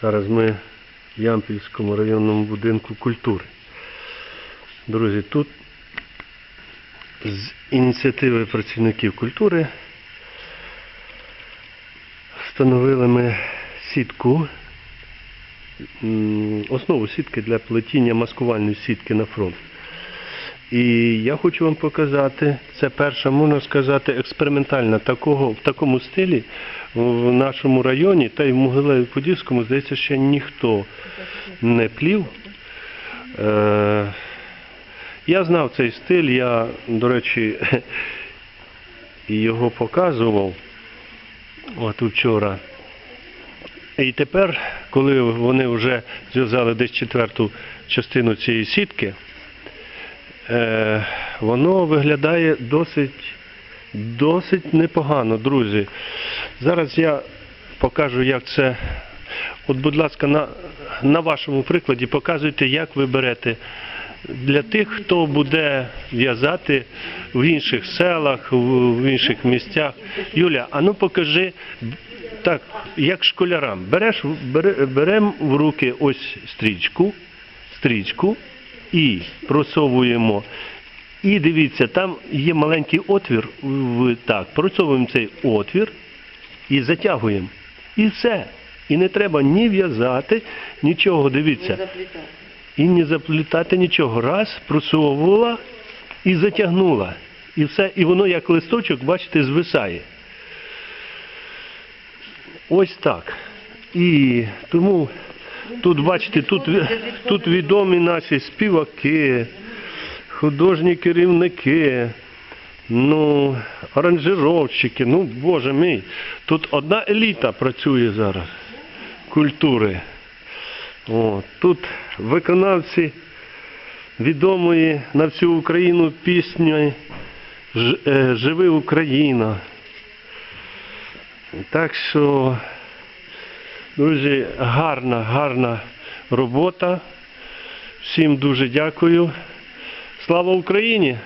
Зараз ми в Ямпільському районному будинку культури. Друзі, тут з ініціативи працівників культури встановили ми сітку, основу сітки для плетіння маскувальної сітки на фронт. І я хочу вам показати, це перша, можна сказати, експериментальна такого, в такому стилі в нашому районі та й в Могилеві-Подільському, здається, ще ніхто не плів. Е, я знав цей стиль, я, до речі, його показував от вчора. І тепер, коли вони вже зв'язали десь четверту частину цієї сітки, воно виглядає досить, досить непогано, друзі. Зараз я покажу, як це. От, будь ласка, на, на вашому прикладі показуйте, як ви берете для тих, хто буде в'язати в інших селах, в, в інших місцях. Юля, а ну покажи так, як школярам. Береш, бере, беремо в руки ось стрічку, стрічку і просовуємо. І дивіться, там є маленький отвір. Так, просовуємо цей отвір і затягуємо. І все. І не треба ні в'язати, нічого, дивіться. І не заплітати нічого. Раз, просовувала і затягнула. І все, і воно як листочок, бачите, звисає. Ось так. І тому тут, бачите, тут, тут відомі наші співаки, художні керівники, ну, аранжировщики, ну, боже мій. Тут одна еліта працює зараз культури. О, тут виконавці відомої на всю Україну пісні е, Живи Україна. Так що, друзі, гарна, гарна робота. Всім дуже дякую. Слава Україні!